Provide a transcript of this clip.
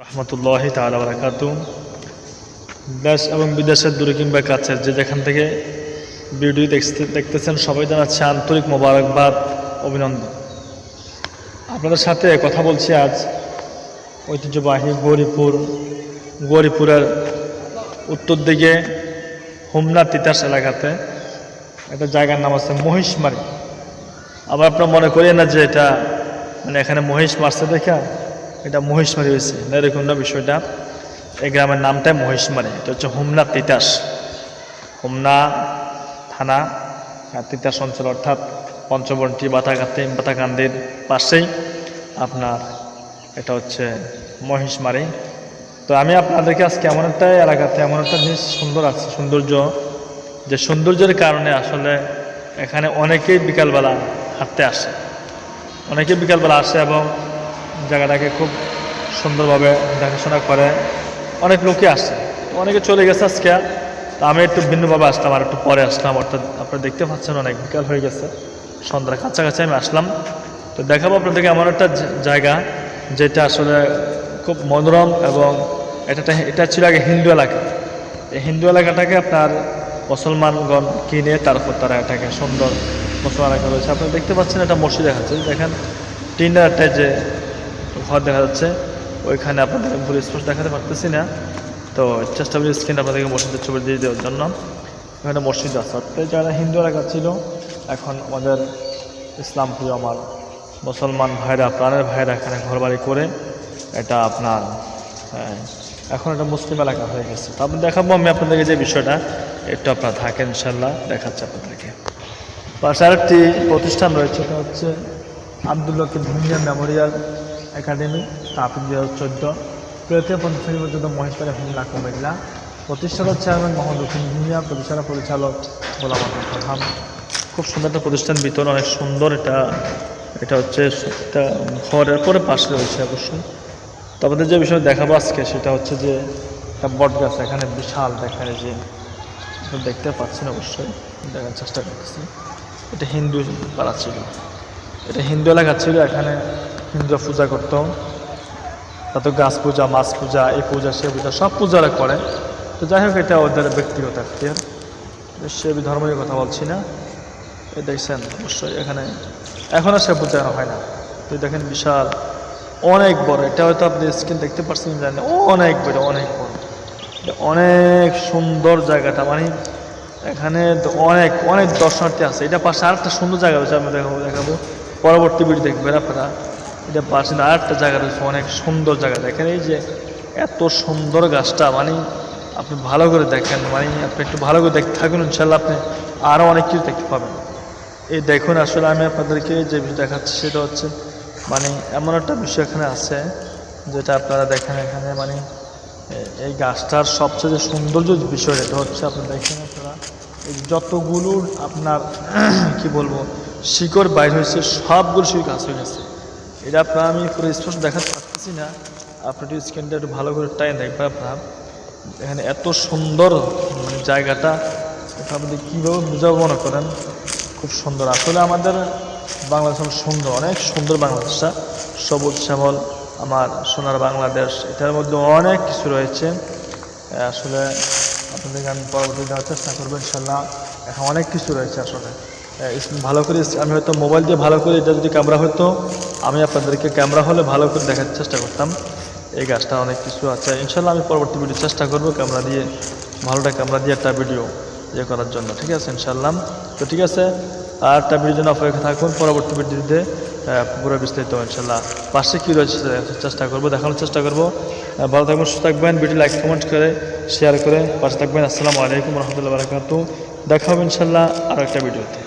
রহমতুল্লাহ তালা বারাকাতু দেশ এবং বিদেশের দূরে কিংবা কাছের যে যেখান থেকে ভিডিও দেখতে দেখতেছেন, সবাই জানাচ্ছে আন্তরিক মোবারকবাদ, অভিনন্দন। আপনাদের সাথে কথা বলছি আজ ঐতিহ্যবাহী গৌরীপুর গৌরীপুরের উত্তর দিকে হোমনা তিতাস এলাকাতে একটা জায়গার নাম আছে মহিষমারি আবার আপনার মনে করি না যে এটা মানে এখানে মহিষ মারছে দেখা? এটা মহিষমারি হয়েছে না এরকম না বিষয়টা। এই গ্রামের নামটাই মহিষমারি এটা হচ্ছে হোমনা তিতাস। হোমনা থানা তিতাস অঞ্চল অর্থাৎ পঞ্চবন্টি বাতাঘাতে বাতাকান্দির পাশেই আপনার এটা হচ্ছে মহিষমারি তো আমি আপনাদেরকে আজকে এমন একটা এলাকাতে এমন একটা জিনিস সুন্দর আছে, সৌন্দর্য। যে সৌন্দর্যের কারণে আসলে এখানে অনেকেই বিকালবেলা হাঁটতে আসে। অনেকে বিকালবেলা আসে এবং জায়গাটাকে খুব সুন্দরভাবে দেখাশোনা করে। অনেক লোকই আসে তো অনেকে চলে গেছে আজকে। তো আমি একটু ভিন্নভাবে আসলাম আর একটু পরে আসলাম। অর্থাৎ আপনারা দেখতে পাচ্ছেন অনেক বিকাল হয়ে গেছে। সন্ধ্যার কাছাকাছি আমি আসলাম। তো দেখাবো আপনাদেরকে এমন একটা জায়গা যেটা আসলে খুব মনোরম এবং এটা এটা ছিল আগে হিন্দু এলাকা। এই হিন্দু এলাকাটাকে আপনার মুসলমানগণ কিনে তারপর তারা এটাকে সুন্দর মুসলমান এলাকা রয়েছে। আপনারা দেখতে পাচ্ছেন এটা মসজিদ দেখা যাচ্ছে দেখেন টিনের একটা যে ঘর দেখা যাচ্ছে। ওইখানে আপনাদের পুরো স্পষ্ট দেখাতে পারতেছি না। তো চেষ্টা করি স্ক্রিন আপনাদেরকে মসজিদের ছবি দিয়ে দেওয়ার জন্য। এখানে মসজিদ আছে। অর্থাৎ যারা হিন্দু এলাকা ছিল এখন আমাদের ইসলাম প্রিয় আমার মুসলমান ভাইরা প্রাণের ভাইরা এখানে ঘরবাড়ি করে এটা আপনার হ্যাঁ, এখন এটা মুসলিম এলাকা হয়ে গেছে। তো আপনি দেখাবো আমি আপনাদেরকে যে বিষয়টা একটু আপনার থাকেন ইনশাল্লাহ দেখাচ্ছে আপনাদেরকে। পাশে আরেকটি প্রতিষ্ঠান রয়েছে এটা হচ্ছে আবদুল্লাহ ভূমিয়া মেমোরিয়াল। একাডেমি তাপিল দুই হাজার চোদ্দ পঞ্চম শ্রেণি পর্যন্ত মহেশপাড়া হুমলা কুমিল্লা প্রতিষ্ঠাতা চেয়ারম্যান মোহাম্মদ উকিম ভূমিয়া পরিচালনা পরিচালক গোলাম প্রধান খুব সুন্দর একটা প্রতিষ্ঠান, ভিতর অনেক সুন্দর এটা এটা হচ্ছে একটা ঘরের পরে পাশে রয়েছে অবশ্যই। তো আমাদের যে বিষয় দেখাবো আজকে, সেটা হচ্ছে যে একটা বট গাছ, এখানে বিশাল দেখায় যে দেখতে পাচ্ছেন অবশ্যই, দেখার চেষ্টা করতেছি। এটা হিন্দু পাড়া ছিল। এটা হিন্দু এলাকা ছিল, এখানে হিন্দুরা পূজা করতো তাতে গাছ পূজা, মাছ পূজা, এই পূজা, সে পূজা, সব পূজারা করে তো যাই হোক, এটা ওদের ব্যক্তিগত এখতিয়ার সে ধর্ম নিয়ে কথা বলছি না। এই দেখছেন, অবশ্যই এখানে এখন আর সে পূজা হয় না। তো দেখেন বিশাল, অনেক বড়। এটা হয়তো আপনি স্ক্রিন দেখতে পাচ্ছেন জানেন অনেক বড় অনেক বড়। অনেক সুন্দর জায়গাটা। মানে এখানে অনেক অনেক দর্শনার্থী আছে। এটা পাশে আরেকটা সুন্দর জায়গা রয়েছে, আমি দেখাবো দেখাবো। পরবর্তী ভিডিও দেখবেন আপনারা। এটা পাশে না আরেকটা জায়গা রয়েছে অনেক সুন্দর জায়গা। দেখেন এই যে এত সুন্দর গাছটা মানে আপনি ভালো করে দেখেন মানে আপনি একটু ভালো করে দেখতে থাকুন, ইনশাল্লাহ আপনি আরও অনেক কিছু দেখতে পাবেন। এই দেখুন, আসলে আমি আপনাদেরকে যে বিষয় দেখাচ্ছি সেটা হচ্ছে মানে এমন একটা বিষয় এখানে আছে, যেটা আপনারা দেখেন এখানে মানে এই গাছটার সবচেয়ে যে সৌন্দর্য বিষয়, এটা হচ্ছে আপনি দেখেন আপনারা, এই যতগুলো আপনার কি বলব, শিকড় বাইর হয়েছে, সবগুলো শিকড় গাছ হয়ে গেছে। এটা আপনার আমি পুরো স্পষ্ট দেখাতে পারতেছি না। আপনি একটু স্ক্রিনটা একটু ভালো করে টাইম দেখবেন আপনার। এখানে এত সুন্দর মানে জায়গাটা। এটা আপনি কীভাবে বুঝাবো মনে করেন? খুব সুন্দর। আসলে আমাদের বাংলাদেশ সুন্দর, অনেক সুন্দর বাংলাদেশটা। সবুজ শ্যামল, আমার সোনার বাংলাদেশ, এটার মধ্যে অনেক কিছু রয়েছে। আসলে আপনাদেরকে আমি পরবর্তী দেওয়ার চেষ্টা করব, ইনশাল্লাহ। এখন অনেক কিছু রয়েছে আসলে। ভালো করে আমি হয়তো মোবাইল দিয়ে ভালো করে এটা যদি ক্যামেরা হতো, আমি আপনাদেরকে ক্যামেরা হলে ভালো করে দেখার চেষ্টা করতাম। এই গাছটা অনেক কিছু আছে। ইনশাল্লাহ আমি পরবর্তী ভিডিও চেষ্টা করব ক্যামেরা দিয়ে, ভালোটা ক্যামেরা দিয়ে একটা ভিডিও ইয়ে করার জন্য। ঠিক আছে, ইনশাল্লাহ। তো ঠিক আছে, আর একটা ভিডিও জন্য অপেক্ষা থাকুন পরবর্তী ভিডিওতে পুরো বিস্তারিত ইনশাল্লাহ। পাশে কী রয়েছে চেষ্টা করব, দেখানোর চেষ্টা করব। ভালো থাকবেন, সুস্থ থাকবেন। ভিডিও লাইক কমেন্ট করে শেয়ার করে পাশে থাকবেন। আসসালামু আলাইকুম রহমতুল্লাহ বারকাতু দেখা হবে ইনশাল্লাহ আরও একটা ভিডিওতে